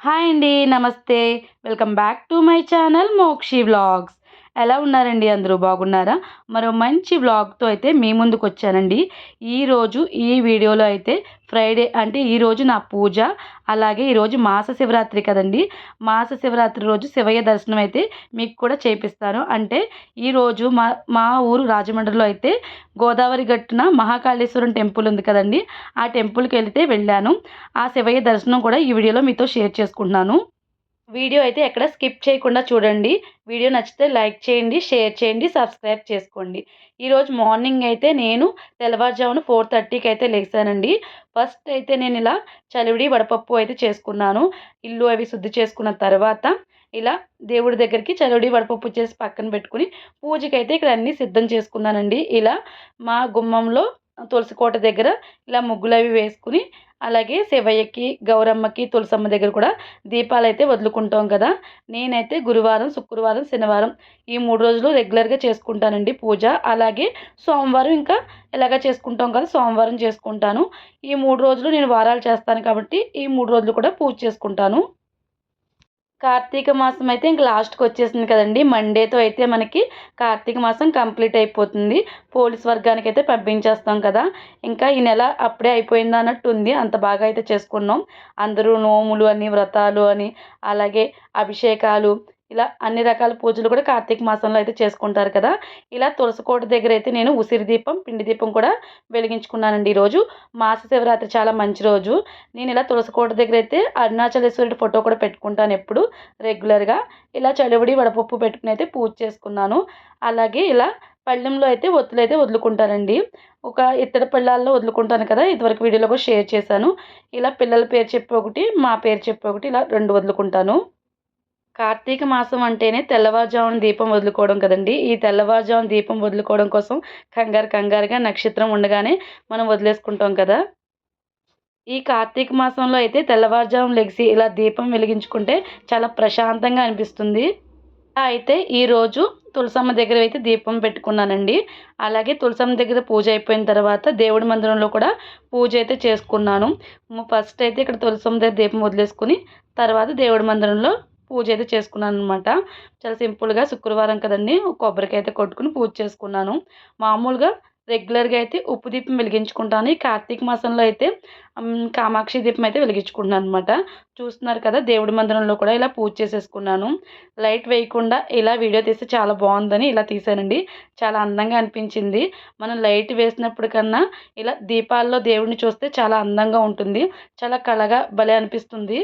Hi అండి నమస్తే. Welcome back to my channel Mokshi vlogs. ఎలా ఉన్నారండి? అందరూ బాగున్నారా? మరో మంచి వ్లాగ్తో అయితే మీ ముందుకు వచ్చానండి ఈరోజు ఈ వీడియోలో అయితే ఫ్రైడే అంటే ఈరోజు నా పూజ అలాగే ఈరోజు మాస శివరాత్రి కదండి. మాస శివరాత్రి రోజు శివయ్య దర్శనం అయితే మీకు కూడా చేపిస్తాను. అంటే ఈరోజు మా మా ఊరు రాజమండ్రిలో అయితే గోదావరి గట్టున మహాకాళేశ్వరం టెంపుల్ ఉంది కదండి. ఆ టెంపుల్కి వెళితే వెళ్ళాను. ఆ శివయ్య దర్శనం కూడా ఈ వీడియోలో మీతో షేర్ చేసుకుంటున్నాను. వీడియో అయితే ఎక్కడ స్కిప్ చేయకుండా చూడండి. వీడియో నచ్చితే లైక్ చేయండి షేర్ చేయండి సబ్స్క్రైబ్ చేసుకోండి. ఈరోజు మార్నింగ్ అయితే నేను తెల్లవారుజామున ఫోర్ థర్టీకి అయితే లేచానండి. ఫస్ట్ అయితే నేను ఇలా చలివిడి వడపప్పు అయితే చేసుకున్నాను. ఇల్లు అవి శుద్ధి చేసుకున్న తర్వాత ఇలా దేవుడి దగ్గరికి చలివిడి వడపప్పు చేసి పక్కన పెట్టుకుని పూజకి అయితే ఇక్కడ అన్నీ సిద్ధం చేసుకున్నానండి. ఇలా మా గుమ్మంలో తులసి కోట దగ్గర ఇలా ముగ్గులు అవి వేసుకుని అలాగే శివయ్యకి గౌరమ్మకి తులసమ్మ దగ్గర కూడా దీపాలు అయితే వదులుకుంటాం కదా. నేనైతే గురువారం శుక్రవారం శనివారం ఈ మూడు రోజులు రెగ్యులర్గా చేసుకుంటానండి పూజ. అలాగే సోమవారం ఇంకా ఎలాగ చేసుకుంటాం కదా సోమవారం చేసుకుంటాను. ఈ మూడు రోజులు నేను వారాలు చేస్తాను కాబట్టి ఈ మూడు రోజులు కూడా పూజ చేసుకుంటాను. కార్తీక మాసం అయితే ఇంక లాస్ట్కి వచ్చేసింది కదండి. మండేతో అయితే మనకి కార్తీక మాసం కంప్లీట్ అయిపోతుంది. పోలీస్ వర్గానికి అయితే పంపించేస్తాం కదా. ఇంకా ఈ నెల అప్పుడే అయిపోయింది అన్నట్టు ఉంది. అంత బాగా అయితే చేసుకున్నాం. అందరూ నోములు అని వ్రతాలు అని అలాగే అభిషేకాలు ఇలా అన్ని రకాల పూజలు కూడా కార్తీక మాసంలో అయితే చేసుకుంటారు కదా. ఇలా తులసికోట దగ్గర అయితే నేను ఉసిరి దీపం పిండి దీపం కూడా వెలిగించుకున్నానండి ఈరోజు. మాస శివరాత్రి చాలా మంచి రోజు. నేను ఇలా తులసికోట దగ్గర అయితే అరుణాచలేశ్వరుడి ఫోటో కూడా పెట్టుకుంటాను ఎప్పుడు రెగ్యులర్గా. ఇలా చలివిడి వడపప్పు పెట్టుకుని అయితే పూజ చేసుకున్నాను. అలాగే ఇలా పళ్ళెంలో అయితే ఒత్తులు అయితే వదులుకుంటానండి. ఒక ఇత్తడి పళ్ళాల్లో వదులుకుంటాను కదా ఇదివరకు వీడియోలో కూడా షేర్ చేశాను. ఇలా పిల్లల పేరు చెప్పి ఒకటి మా పేరు చెప్పి ఒకటి ఇలా రెండు వదులుకుంటాను. కార్తీక మాసం అంటేనే తెల్లవారుజామున దీపం వదులుకోవడం కదండి. ఈ తెల్లవారుజామున దీపం వదులుకోవడం కోసం కంగారు కంగారుగా నక్షత్రం ఉండగానే మనం వదిలేసుకుంటాం కదా. ఈ కార్తీక మాసంలో అయితే తెల్లవారుజామున లెగిసి ఇలా దీపం వెలిగించుకుంటే చాలా ప్రశాంతంగా అనిపిస్తుంది. అయితే ఈరోజు తులసమ్మ దగ్గర అయితే దీపం పెట్టుకున్నానండి. అలాగే తులసమ్మ దగ్గర పూజ అయిపోయిన తర్వాత దేవుడి మందిరంలో కూడా పూజ అయితే చేసుకున్నాను. ఫస్ట్ అయితే ఇక్కడ తులసమ్మ దగ్గర దీపం వదిలేసుకుని తర్వాత దేవుడి మందిరంలో పూజ అయితే చేసుకున్నాను అనమాట చాలా సింపుల్గా శుక్రవారం కదండి కొబ్బరికాయ అయితే కొట్టుకుని పూజ చేసుకున్నాను. మామూలుగా రెగ్యులర్గా అయితే ఉప్పు దీపం వెలిగించుకుంటాను. ఈ కార్తీక మాసంలో అయితే కామాక్షి దీపం అయితే వెలిగించుకుంటున్నాను అనమాట చూస్తున్నారు కదా దేవుడి మందిరంలో కూడా ఇలా పూజ చేసేసుకున్నాను. లైట్ వేయకుండా ఇలా వీడియో తీస్తే చాలా బాగుందని ఇలా తీసానండి చాలా అందంగా అనిపించింది. మనం లైట్ వేసినప్పుడు కన్నా ఇలా దీపాల్లో దేవుడిని చూస్తే చాలా అందంగా ఉంటుంది. చాలా కళగా భలే అనిపిస్తుంది.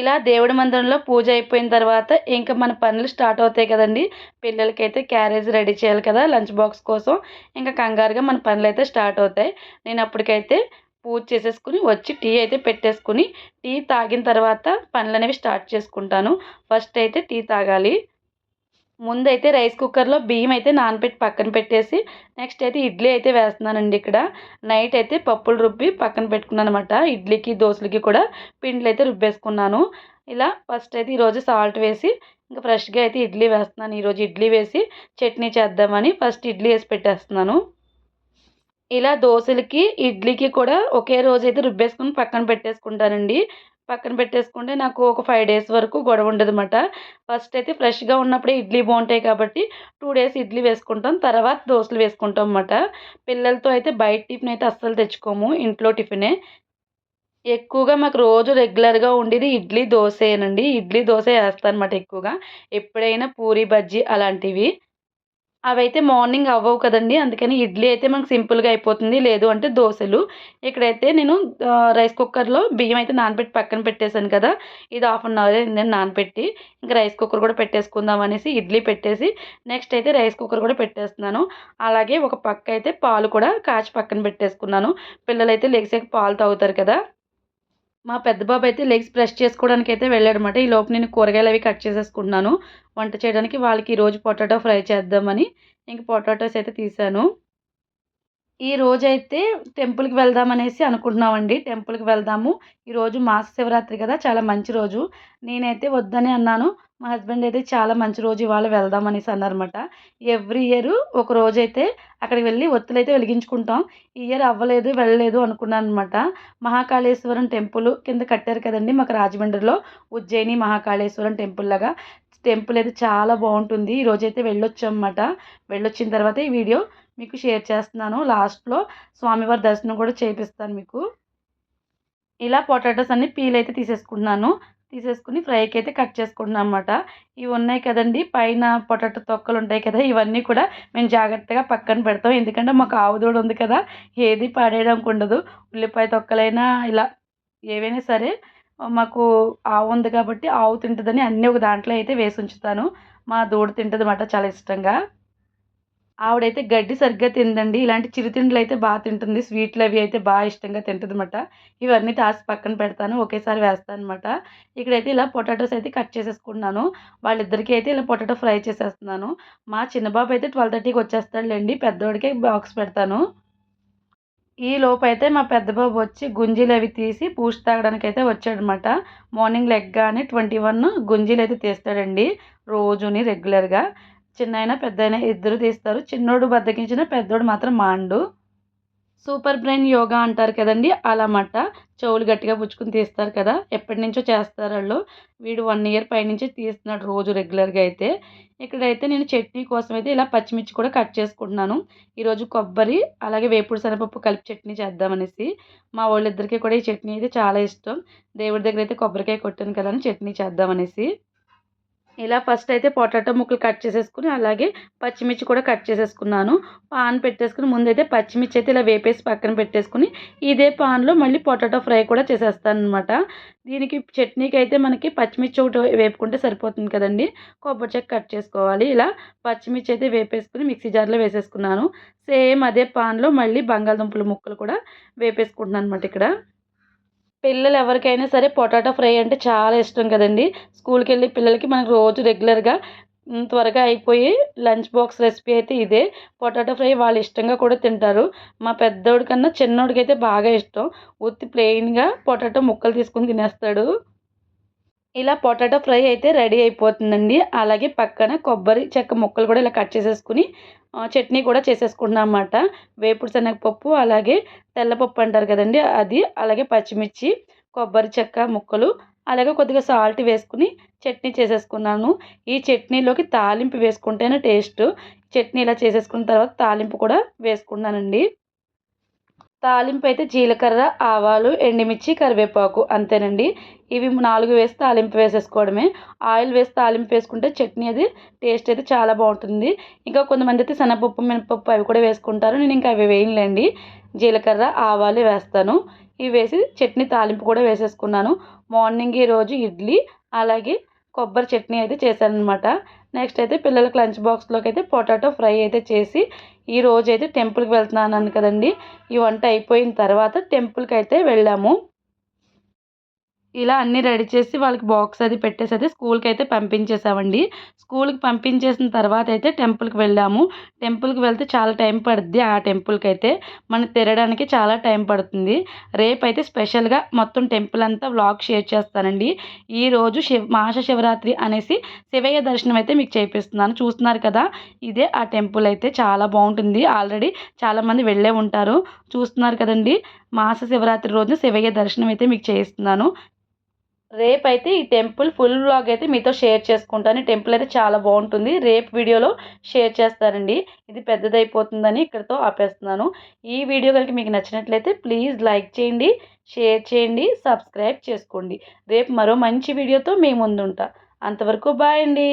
ఇలా దేవుడి మందిరంలో పూజ అయిపోయిన తర్వాత ఇంకా మన పనులు స్టార్ట్ అవుతాయి కదండి. పిల్లలకైతే క్యారేజ్ రెడీ చేయాలి కదా లంచ్ బాక్స్ కోసం. ఇంకా కంగారుగా మన పనులు అయితే స్టార్ట్ అవుతాయి. నేను అప్పటికైతే పూజ చేసేసుకుని వచ్చి టీ అయితే పెట్టేసుకుని టీ తాగిన తర్వాత పనులు అనేవి స్టార్ట్ చేసుకుంటాను. ఫస్ట్ అయితే టీ తాగాలి. ముందైతే రైస్ కుక్కర్లో బియ్యం అయితే నానబెట్టి పక్కన పెట్టేసి నెక్స్ట్ అయితే ఇడ్లీ అయితే వేస్తున్నానండి ఇక్కడ. నైట్ అయితే పప్పులు రుబ్బి పక్కన పెట్టుకున్నాను అనమాట ఇడ్లీకి దోశలకి కూడా పిండిలు అయితే రుబ్బేసుకున్నాను. ఇలా ఫస్ట్ అయితే ఈరోజు సాల్ట్ వేసి ఇంకా ఫ్రెష్గా అయితే ఇడ్లీ వేస్తున్నాను. ఈరోజు ఇడ్లీ వేసి చట్నీ చేద్దామని ఫస్ట్ ఇడ్లీ వేసి పెట్టేస్తున్నాను. ఇలా దోశలకి ఇడ్లీకి కూడా ఒకే రోజు అయితే రుబ్బేసుకుని పక్కన పెట్టేసుకుంటానండి. పక్కన పెట్టేసుకుంటే నాకు ఒక ఫైవ్ డేస్ వరకు గొడవ ఉండదు అనమాట ఫస్ట్ అయితే ఫ్రెష్గా ఉన్నప్పుడే ఇడ్లీ బాగుంటాయి కాబట్టి టూ డేస్ ఇడ్లీ వేసుకుంటాం తర్వాత దోశలు వేసుకుంటాం అన్నమాట. పిల్లలతో అయితే బయట టిఫిన్ అయితే అస్సలు తెచ్చుకోము ఇంట్లో టిఫినే. ఎక్కువగా మాకు రోజు రెగ్యులర్గా ఉండేది ఇడ్లీ దోశేనండి ఇడ్లీ దోశ వేస్తాను అనమాట ఎక్కువగా. ఎప్పుడైనా పూరి బజ్జీ అలాంటివి. అవైతే మార్నింగ్ అవ్వవు కదండి. అందుకని ఇడ్లీ అయితే మనకు సింపుల్గా అయిపోతుంది. లేదు అంటే దోశలు. ఇక్కడైతే నేను రైస్ కుక్కర్లో బియ్యం అయితే నానబెట్టి పక్కన పెట్టేశాను కదా. ఇది హాఫ్ అన్ అవర్ నేను నానబెట్టి ఇంకా రైస్ కుక్కర్ కూడా పెట్టేసుకుందాం అనేసి ఇడ్లీ పెట్టేసి నెక్స్ట్ అయితే రైస్ కుక్కర్ కూడా పెట్టేస్తున్నాను. అలాగే ఒక పక్క అయితే పాలు కూడా కాచి పక్కన పెట్టేసుకున్నాను. పిల్లలైతే లెగ్సేకి పాలు తాగుతారు కదా. మా పెద్ద బాబు అయితే లెగ్స్ బ్రష్ చేసుకోవడానికి అయితే వెళ్ళాడనమాట ఈ లోపు నేను కూరగాయలు అవి కట్ చేసేసుకుంటున్నాను. వంట చేయడానికి వాళ్ళకి ఈరోజు పొటాటో ఫ్రై చేద్దామని ఇంక పొటాటోస్ అయితే తీసాను. ఈ రోజైతే టెంపుల్కి వెళ్దామనేసి అనుకుంటున్నామండి. టెంపుల్కి వెళ్దాము. ఈరోజు మాస శివరాత్రి కదా చాలా మంచి రోజు. నేనైతే వద్దని అన్నాను. మా హస్బెండ్ అయితే చాలా మంచి రోజు ఇవాళ వెళ్దాం అనేసి అన్నారనమాట ఎవ్రీ ఇయర్ ఒక రోజు అయితే అక్కడికి వెళ్ళి ఒత్తులు అయితే వెలిగించుకుంటాం. ఈ ఇయర్ అవ్వలేదు వెళ్ళలేదు అనుకున్నాను అనమాట మహాకాళేశ్వరం టెంపుల్ కింద కట్టారు కదండి మాకు రాజమండ్రిలో. ఉజ్జయిని మహాకాళేశ్వరం టెంపుల్ లాగా. టెంపుల్ అయితే చాలా బాగుంటుంది. ఈరోజు అయితే వెళ్ళొచ్చామన్నమాట. వెళ్ళొచ్చిన తర్వాత ఈ వీడియో మీకు షేర్ చేస్తున్నాను లాస్ట్లో. స్వామివారి దర్శనం కూడా చేపిస్తాను మీకు. ఇలా పొటాటోస్ అన్ని పీల్ అయితే తీసేసుకుంటున్నాను. తీసేసుకుని ఫ్రైకి అయితే కట్ చేసుకుంటున్నాను అనమాట ఇవి ఉన్నాయి కదండి పైన పొటాటో తొక్కలు ఉంటాయి కదా ఇవన్నీ కూడా మేము జాగ్రత్తగా పక్కన పెడతాం. ఎందుకంటే మాకు ఆవు దూడ ఉంది కదా ఏది పడేయడానికి ఉండదు. ఉల్లిపాయ తొక్కలైనా ఇలా ఏవైనా సరే మాకు ఆవు ఉంది కాబట్టి ఆవు తింటుందని అన్నీ ఒక దాంట్లో అయితే వేసి ఉంచుతాను. మా దూడ తింటుంది అన్నమాట చాలా ఇష్టంగా. ఆవిడైతే గడ్డి సరిగ్గా తిందండి. ఇలాంటి చిరుతిండ్లు అయితే బాగా తింటుంది. స్వీట్లు అవి అయితే బాగా ఇష్టంగా తింటుంది అనమాట ఇవన్నీ తాసి పక్కన పెడతాను. ఒకేసారి వేస్తాను అనమాట ఇక్కడైతే ఇలా పొటాటోస్ అయితే కట్ చేసేసుకుంటున్నాను. వాళ్ళిద్దరికీ అయితే ఇలా పొటాటో ఫ్రై చేసేస్తున్నాను. మా చిన్న బాబు అయితే ట్వెల్వ్ థర్టీకి వచ్చేస్తాడులేండి. పెద్దవాడికే బాక్స్ పెడతాను. ఈ లోపు అయితే మా పెద్ద బాబు వచ్చి గుంజీలు అవి తీసి పూసి తాగడానికి అయితే వచ్చాడనమాట మార్నింగ్ లెగ్ కానీ ట్వంటీ వన్ గుంజీలు అయితే తీస్తాడండి. రోజుని రెగ్యులర్గా. చిన్న పెద్ద అయినా ఇద్దరు తీస్తారు. చిన్నోడు బద్దకించిన పెద్దోడు మాత్రం మాండు. సూపర్ బ్రెయిన్ యోగా అంటారు కదండి అలా మట్ట చెవులు గట్టిగా పుచ్చుకుని తీస్తారు కదా ఎప్పటి నుంచో చేస్తారు వాళ్ళు. వీడు వన్ ఇయర్ పైనుంచి తీస్తున్నాడు రోజు రెగ్యులర్గా అయితే. ఇక్కడైతే నేను చట్నీ కోసం అయితే ఇలా పచ్చిమిర్చి కూడా కట్ చేసుకుంటున్నాను. ఈరోజు కొబ్బరి అలాగే వేపుడు శనగపప్పు కలిపి చట్నీ చేద్దామనేసి. మా వాళ్ళిద్దరికీ కూడా ఈ చట్నీ అయితే చాలా ఇష్టం. దేవుడి దగ్గర అయితే కొబ్బరికాయ కొట్టాను కదా అని చట్నీ చేద్దామనేసి. ఇలా ఫస్ట్ అయితే పొటాటో ముక్కలు కట్ చేసేసుకుని అలాగే పచ్చిమిర్చి కూడా కట్ చేసేసుకున్నాను. పాన్ పెట్టేసుకుని ముందైతే పచ్చిమిర్చి అయితే ఇలా వేపేసి పక్కన పెట్టేసుకుని ఇదే పాన్లో మళ్ళీ పొటాటో ఫ్రై కూడా చేసేస్తాను అనమాట దీనికి చట్నీకి అయితే మనకి పచ్చిమిర్చి ఒకటి వేపుకుంటే సరిపోతుంది కదండి. కొబ్బరి చెక్క కట్ చేసుకోవాలి. ఇలా పచ్చిమిర్చి అయితే వేపేసుకుని మిక్సీ జార్లో వేసేసుకున్నాను. సేమ్ అదే పాన్లో మళ్ళీ బంగాళదుంపల ముక్కలు కూడా వేపేసుకుంటున్నాను అనమాట ఇక్కడ. పిల్లలు ఎవరికైనా సరే పొటాటో ఫ్రై అంటే చాలా ఇష్టం కదండి. స్కూల్కి వెళ్ళి పిల్లలకి మనకు రోజు రెగ్యులర్గా త్వరగా అయిపోయి లంచ్ బాక్స్ రెసిపీ అయితే ఇదే. పొటాటో ఫ్రై వాళ్ళు ఇష్టంగా కూడా తింటారు. మా పెద్దోడి కన్నా చిన్నోడికి అయితే బాగా ఇష్టం. ఉత్తి ప్లెయిన్గా పొటాటో ముక్కలు తీసుకుని తినేస్తాడు. ఇలా పొటాటో ఫ్రై అయితే రెడీ అయిపోతుందండి. అలాగే పక్కన కొబ్బరి చెక్క ముక్కలు కూడా ఇలా కట్ చేసేసుకుని చట్నీ కూడా చేసేసుకుంటున్నాం అన్నమాట. వేపుడు శనగపప్పు అలాగే తెల్లపప్పు అంటారు కదండి అది అలాగే పచ్చిమిర్చి కొబ్బరి చెక్క ముక్కలు అలాగే కొద్దిగా సాల్ట్ వేసుకుని చట్నీ చేసేసుకున్నాను. ఈ చట్నీలోకి తాలింపు వేసుకుంటేనే టేస్ట్. చట్నీ ఇలా చేసేసుకున్న తర్వాత తాలింపు కూడా వేసుకున్నానండి. తాలింపు అయితే జీలకర్ర ఆవాలు ఎండుమిర్చి కరివేపాకు అంతేనండి. ఇవి నాలుగు వేసి తాలింపు వేసేసుకోవడమే. ఆయిల్ వేసి తాలింపు వేసుకుంటే చట్నీ అది టేస్ట్ అయితే చాలా బాగుంటుంది. ఇంకా కొంతమంది అయితే శనగపప్పు మినపప్పు అవి కూడా వేసుకుంటారు. నేను ఇంకా అవి వేయలేండి జీలకర్ర ఆవాలు వేస్తాను. ఇవి వేసి చట్నీ తాలింపు కూడా వేసేసుకున్నాను. మార్నింగ్ ఈరోజు ఇడ్లీ అలాగే కొబ్బరి చట్నీ అయితే చేశాను అనమాట నెక్స్ట్ అయితే పిల్లలకి లంచ్ బాక్స్లోకి అయితే పొటాటో ఫ్రై అయితే చేసి ఈ రోజు అయితే టెంపుల్కి వెళ్తున్నాను కదండి. ఈ వంట అయిపోయిన తర్వాత టెంపుల్కి అయితే వెళ్ళాము. ఇలా అన్నీ రెడీ చేసి వాళ్ళకి బాక్స్ అది పెట్టేసి అయితే స్కూల్కి అయితే పంపించేసామండి స్కూల్కి పంపించేసిన తర్వాత అయితే టెంపుల్కి వెళ్ళాము. టెంపుల్కి వెళ్తే చాలా టైం పడుద్ది ఆ టెంపుల్కి అయితే మనం తిరగడానికి చాలా టైం పడుతుంది. రేపు అయితే స్పెషల్గా మొత్తం టెంపుల్ అంతా వ్లాగ్ షేర్ చేస్తానండి. ఈరోజు శివ మాస శివరాత్రి అనేసి శివయ్య దర్శనం అయితే మీకు చేపిస్తున్నాను. చూస్తున్నారు కదా ఇదే ఆ టెంపుల్ అయితే చాలా బాగుంటుంది. ఆల్రెడీ చాలామంది వెళ్ళే ఉంటారు. చూస్తున్నారు కదండి మాస శివరాత్రి రోజు శివయ్య దర్శనం అయితే మీకు చేయిస్తున్నాను. రేపైతే ఈ టెంపుల్ ఫుల్ వ్లాగ్ అయితే మీతో షేర్ చేసుకుంటాను. టెంపుల్ అయితే చాలా బాగుంటుంది. రేపు వీడియోలో షేర్ చేస్తానండి ఇది పెద్దదైపోతుందని ఇక్కడితో ఆపేస్తున్నాను. ఈ వీడియో కనుక మీకు నచ్చినట్లయితే ప్లీజ్ లైక్ చేయండి షేర్ చేయండి సబ్స్క్రైబ్ చేసుకోండి. రేపు మరో మంచి వీడియోతో మీ ముందుంటా. అంతవరకు బాయ్ అండి.